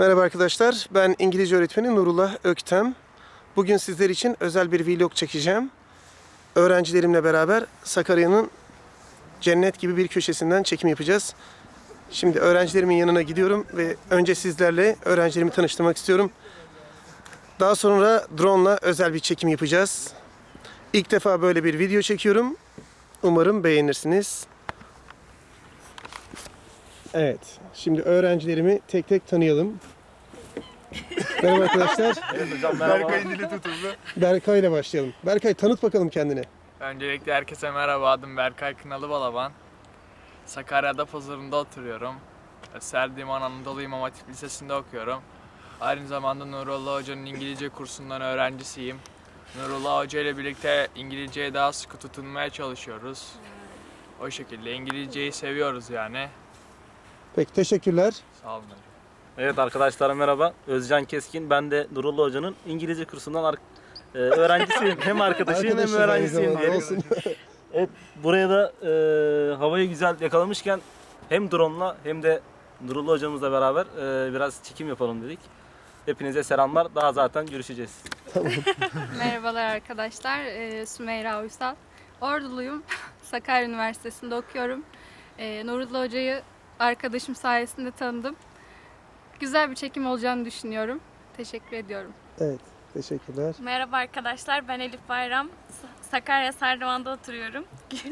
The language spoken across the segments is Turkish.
Merhaba arkadaşlar, ben İngilizce öğretmeni Nurullah Öktem. Bugün sizler için özel bir vlog çekeceğim. Öğrencilerimle beraber Sakarya'nın cennet gibi bir köşesinden çekim yapacağız. Şimdi öğrencilerimin yanına gidiyorum ve önce sizlerle öğrencilerimi tanıştırmak istiyorum. Daha sonra drone ile özel bir çekim yapacağız. İlk defa böyle bir video çekiyorum. Umarım beğenirsiniz. Evet, şimdi öğrencilerimi tek tek tanıyalım. Merhaba arkadaşlar. Berkay'ın dili tutuldu. Berkay ile başlayalım. Berkay tanıt bakalım kendini. Öncelikle herkese merhaba adım Berkay Kınalı Balaban. Sakarya'da pazarında oturuyorum. Serdiman Anadolu İmam Hatip Lisesi'nde okuyorum. Aynı zamanda Nurullah Hoca'nın İngilizce kursundan öğrencisiyim. Nurullah Hoca ile birlikte İngilizceye daha sıkı tutunmaya çalışıyoruz. O şekilde İngilizceyi seviyoruz yani. Peki teşekkürler. Sağ olun hocam. Evet arkadaşlar merhaba. Özcan Keskin. Ben de Nurullah Hoca'nın İngilizce kursundan ar- e, öğrencisiyim. Hem arkadaşıyım hem Arkadaşız aynı öğrencisiyim. olsun. Evet buraya da e, havayı güzel yakalamışken hem drone'la hem de Nurullah Hocamızla beraber e, biraz çekim yapalım dedik. Hepinize selamlar. Daha zaten görüşeceğiz. Merhabalar arkadaşlar. Ee, Sümeyra Uysal. Orduluyum. Sakarya Üniversitesi'nde okuyorum. Ee, Nurullah Hoca'yı arkadaşım sayesinde tanıdım. Güzel bir çekim olacağını düşünüyorum. Teşekkür ediyorum. Evet, teşekkürler. Merhaba arkadaşlar, ben Elif Bayram. Sa- Sakarya Sardıvan'da oturuyorum.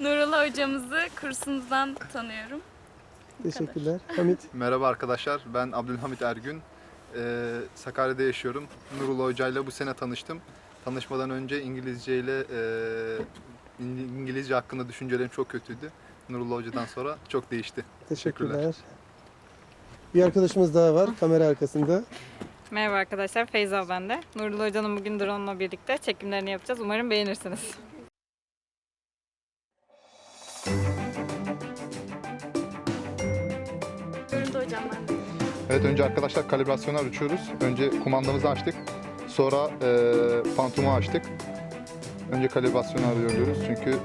Nurullah hocamızı kursunuzdan tanıyorum. Teşekkürler. Hamit. Merhaba arkadaşlar, ben Abdülhamit Ergün. Ee, Sakarya'da yaşıyorum. Nurullah Hoca ile bu sene tanıştım. Tanışmadan önce İngilizce ile e, İng- İngilizce hakkında düşüncelerim çok kötüydü. Nurullah Hoca'dan sonra çok değişti. Teşekkürler. Bir arkadaşımız daha var kamera arkasında. Merhaba arkadaşlar, Feyza ben de. Nurullah Hoca'nın bugün drone'la birlikte çekimlerini yapacağız. Umarım beğenirsiniz. Nurullah hocam ben. Evet önce arkadaşlar kalibrasyonu ölçüyoruz. Önce kumandamızı açtık. Sonra e, pantumu açtık. Önce kalibrasyonu arıyoruz çünkü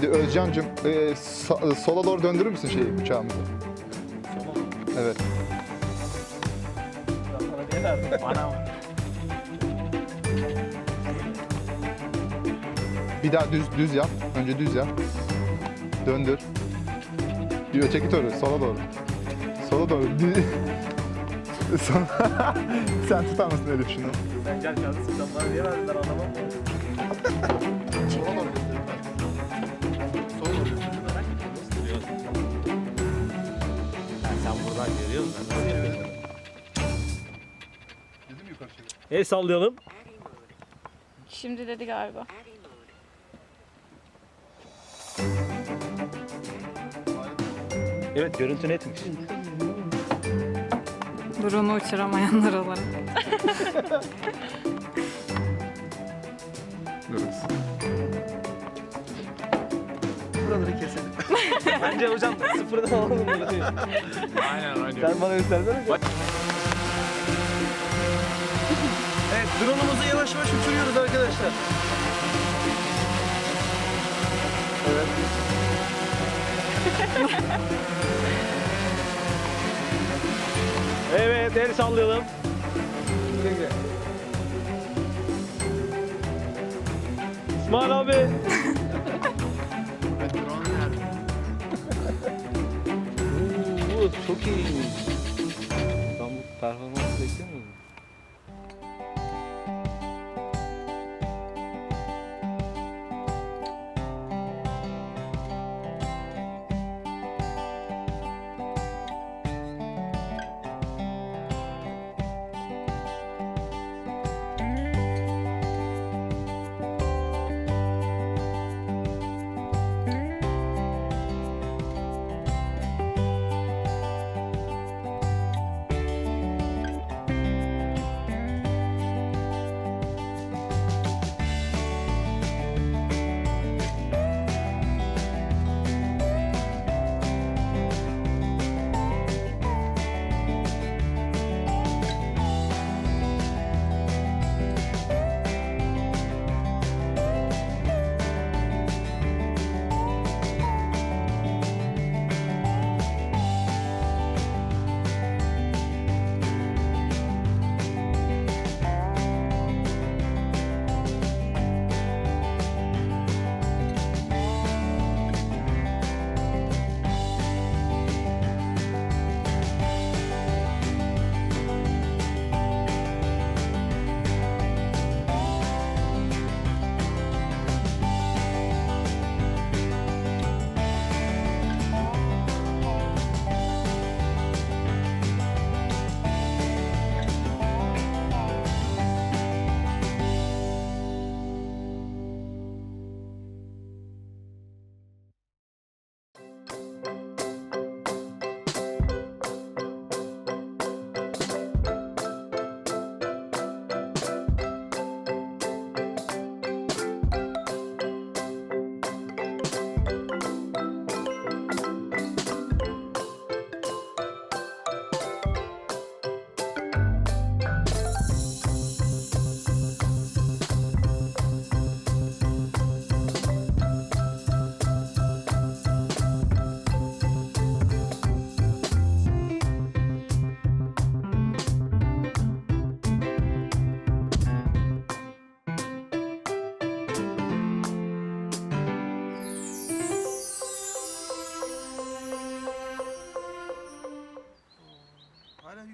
Şimdi Özcan'cığım e, sa- sola doğru döndürür müsün şeyi uçağımızı? Evet. Bir daha düz düz yap. Önce düz yap. Döndür. Bir öteki doğru, sola doğru. Sola doğru. Dü- Sen tutar mısın Elif şunu? Sen gel sen bana niye verdin ben anlamam. Buradan görüyor musun? Ben nasıl yapıyorum? Dedim yukarı çevir. El sallayalım. Şimdi dedi galiba. Evet görüntü netmiş. Drone'u uçuramayanlar olarak. Evet. Buraları keselim. Bence hocam sıfırdan alalım. Aynen hocam. Sen bana göstersene. Evet, drone'umuzu yavaş yavaş uçuruyoruz arkadaşlar. Evet el sallayalım. İsmail abi. Oo, çok iyi. Ben bu performansı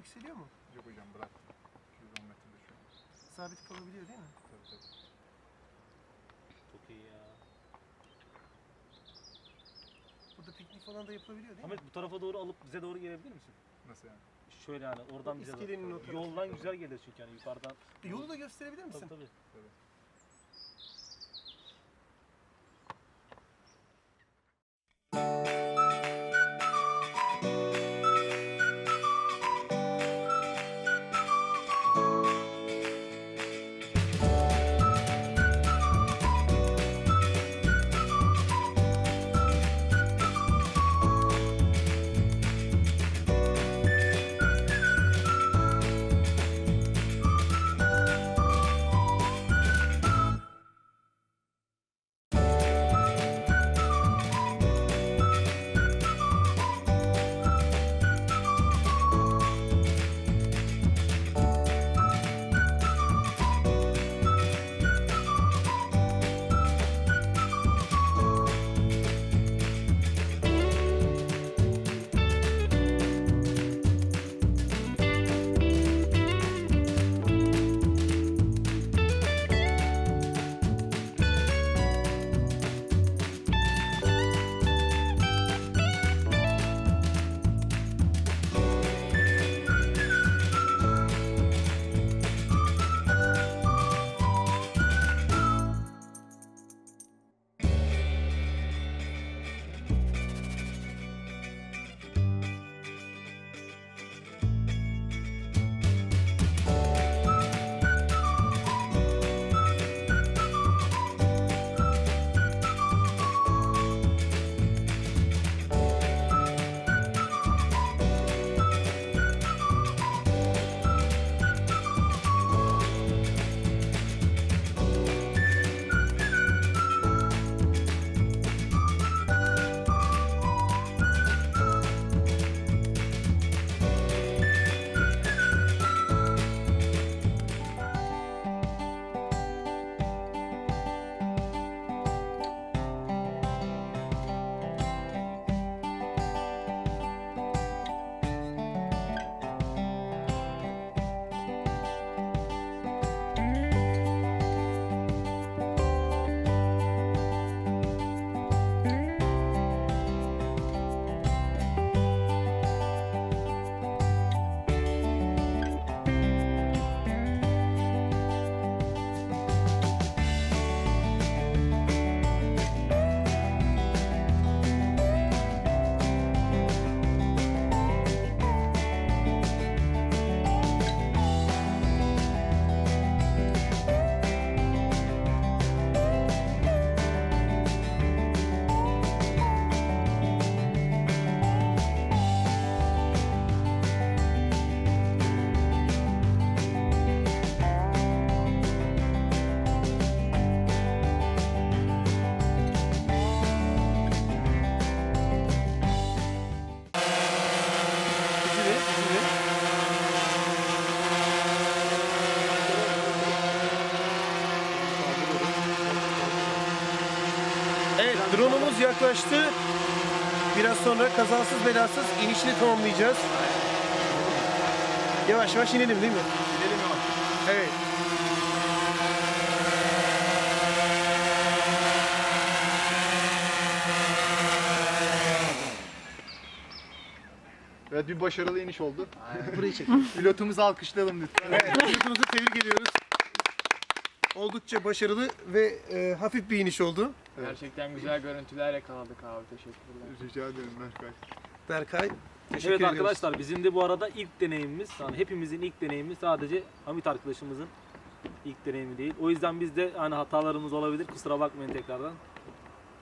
yükseliyor mu? Yok hocam bıraktım. 210 metrede şu an. Sabit kalabiliyor değil mi? Tabii tabii. Çok iyi ya. Burada piknik falan da yapılabiliyor değil mi? Ahmet bu tarafa doğru alıp bize doğru gelebilir misin? Nasıl yani? Şöyle yani oradan bize İskelenin o doğru. tarafı. Yoldan güzel gelir çünkü yani yukarıdan. E, Yolu da gösterebilir misin? Tabii tabii. Bizi drone'umuz yaklaştı. Biraz sonra kazasız belasız inişini tamamlayacağız. Yavaş yavaş inelim değil mi? Gidelim yavaş. Evet. Evet bir başarılı iniş oldu. Burayı çek. Pilotumuzu alkışlayalım lütfen. Evet, pilotumuzu tebrik ediyoruz. Oldukça başarılı ve e, hafif bir iniş oldu. Evet. Gerçekten güzel görüntüler yakaladık abi. Teşekkürler. Rica ederim Berkay. Berkay, teşekkür Evet ediyoruz. arkadaşlar bizim de bu arada ilk deneyimimiz. Yani hepimizin ilk deneyimi sadece Hamit arkadaşımızın ilk deneyimi değil. O yüzden biz de hani hatalarımız olabilir. Kusura bakmayın tekrardan.